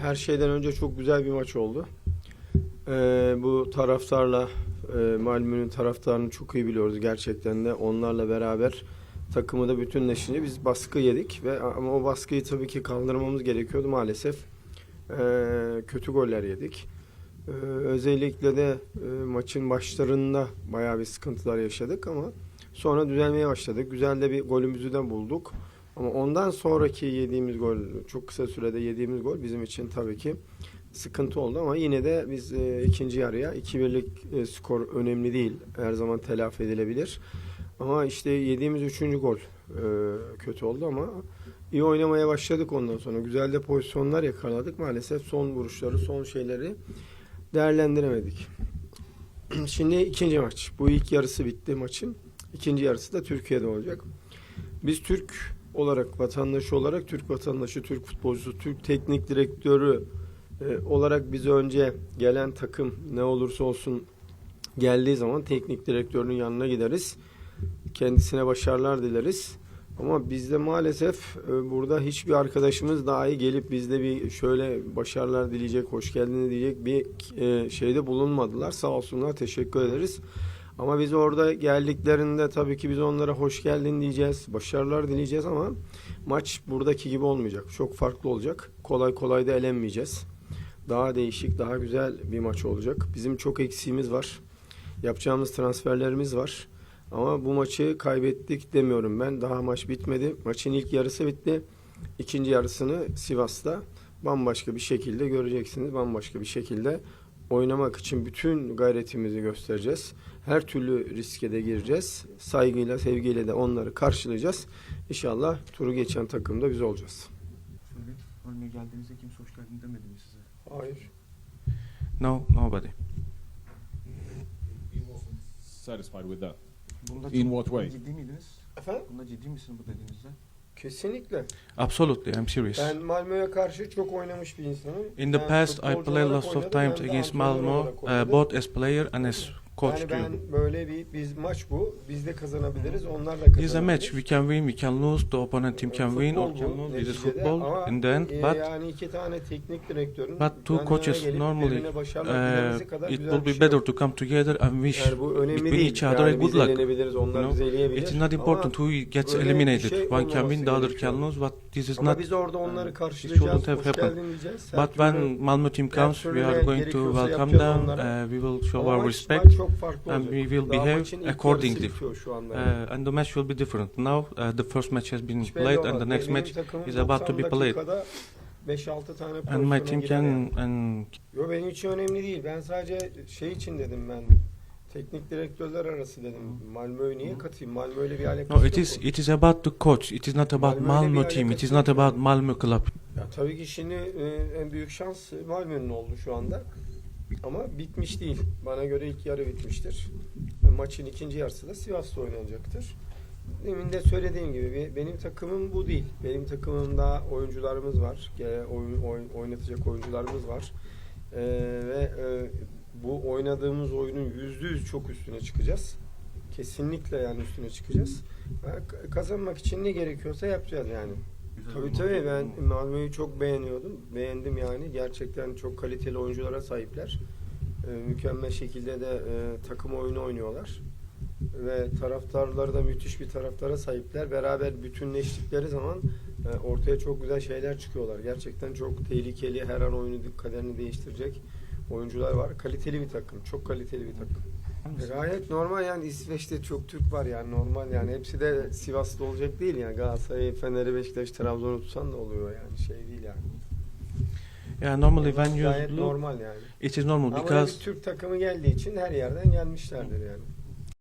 her şeyden önce çok güzel bir maç oldu. Ee, bu taraftarla e, Malmö'nün taraftarını çok iyi biliyoruz gerçekten de. Onlarla beraber takımı da bütünleşince biz baskı yedik ve ama o baskıyı tabii ki kaldırmamız gerekiyordu maalesef. Ee, kötü goller yedik. Ee, özellikle de e, maçın başlarında bayağı bir sıkıntılar yaşadık ama sonra düzelmeye başladık. Güzel de bir golümüzü de bulduk. Ama ondan sonraki yediğimiz gol, çok kısa sürede yediğimiz gol bizim için tabii ki sıkıntı oldu ama yine de biz e, ikinci yarıya 2-1'lik e, skor önemli değil. Her zaman telafi edilebilir. Ama işte yediğimiz üçüncü gol e, kötü oldu ama iyi oynamaya başladık ondan sonra. Güzel de pozisyonlar yakaladık. Maalesef son vuruşları, son şeyleri değerlendiremedik. Şimdi ikinci maç. Bu ilk yarısı bitti maçın. İkinci yarısı da Türkiye'de olacak. Biz Türk olarak, vatandaşı olarak, Türk vatandaşı, Türk futbolcusu, Türk teknik direktörü e, olarak biz önce gelen takım ne olursa olsun geldiği zaman teknik direktörün yanına gideriz. Kendisine başarılar dileriz. Ama bizde maalesef e, burada hiçbir arkadaşımız dahi gelip bizde bir şöyle başarılar dileyecek, hoş geldiniz diyecek bir e, şeyde bulunmadılar. Sağ olsunlar, teşekkür ederiz. Ama biz orada geldiklerinde tabii ki biz onlara hoş geldin diyeceğiz, başarılar dileyeceğiz ama maç buradaki gibi olmayacak. Çok farklı olacak. Kolay kolay da elenmeyeceğiz. Daha değişik, daha güzel bir maç olacak. Bizim çok eksiğimiz var. Yapacağımız transferlerimiz var. Ama bu maçı kaybettik demiyorum ben. Daha maç bitmedi. Maçın ilk yarısı bitti. İkinci yarısını Sivas'ta bambaşka bir şekilde göreceksiniz. Bambaşka bir şekilde oynamak için bütün gayretimizi göstereceğiz. Her türlü riske de gireceğiz. Saygıyla, sevgiyle de onları karşılayacağız. İnşallah turu geçen takım da biz olacağız. Şöyle örneğe geldiğinizde kimse hoş geldin demedi mi size? Hayır. No, nobody. Satisfied with that. Bunda In what way? Ciddi miydiniz? Efendim? Bunda ciddi misin bu dediğinizde? Kesinlikle. Absolutely, I'm serious. Ben Malmö'ye karşı çok oynamış bir insanım. In the Ben past, I played lots of times against olarak uh, both as player and as coach yani ben böyle bir biz maç bu. Biz de kazanabiliriz. Onlar da It's a kazanabilir. match. We can win, we can lose. The opponent team can win or can lose. This is football ama, in the end. e, But yani iki tane teknik direktörün but two coaches normally, uh, it will be şey better to come together and wish Yani bu between each other yani good luck. onlar You know. It is not important who gets eliminated. şey One can win, the other can lose. But this is Ama not. biz orada onları uh, karşılayacağız. shouldn't have Hoş geldin diyeceğiz. But when Malmo team comes, we are going to welcome them. Uh, we will show Ama our respect. maç çok farklı and olacak. we will Daha behave accordingly. bitiyor şu anda yani. Uh, and the match will be different. Now, uh, the first match has been Hiç belli played, and olmaz. the next Benim match takımım is about to be 90 played. dakikada 5-6 tane And my pozisyona team girer yani. can and Yo benim için önemli değil. Ben sadece şey için dedim ben. Teknik direktörler arası dedim. Malmö'yü niye katayım? Malmö'yle bir alakası no, it is bunun. it is about the coach. It is not about Malmö ile bir Malmo team. It is not yok about. Malmö club. Ya tabii ki şimdi e, en büyük şans Malmö'nün oldu şu anda. Ama bitmiş değil. Bana göre ilk yarı bitmiştir. Maçın ikinci yarısı da Sivas'ta oynanacaktır. Demin de söylediğim gibi be- benim takımım bu değil. Benim takımımda oyuncularımız var. Oyun, oyun- oynatacak oyuncularımız var. Ee, ve e, bu oynadığımız oyunun yüzde yüz çok üstüne çıkacağız. Kesinlikle yani üstüne çıkacağız. Kazanmak için ne gerekiyorsa yapacağız yani. Tabii tabii ben Malmö'yü çok beğeniyordum. Beğendim yani. Gerçekten çok kaliteli oyunculara sahipler. Ee, mükemmel şekilde de e, takım oyunu oynuyorlar. Ve taraftarları da müthiş bir taraftara sahipler. Beraber bütünleştikleri zaman e, ortaya çok güzel şeyler çıkıyorlar. Gerçekten çok tehlikeli, her an oyunu kaderini değiştirecek oyuncular var. Kaliteli bir takım, çok kaliteli bir takım. Gayet normal yani İsveç'te çok Türk var yani normal yani hepsi de Sivas'ta olacak değil yani Galatasaray, Fener'i, Beşiktaş, Trabzon'u tutsan da oluyor yani şey değil yani. Yeah, normally when you Gayet look, normal yani. it is normal Ama because bir Türk takımı geldiği için her yerden gelmişlerdir yani.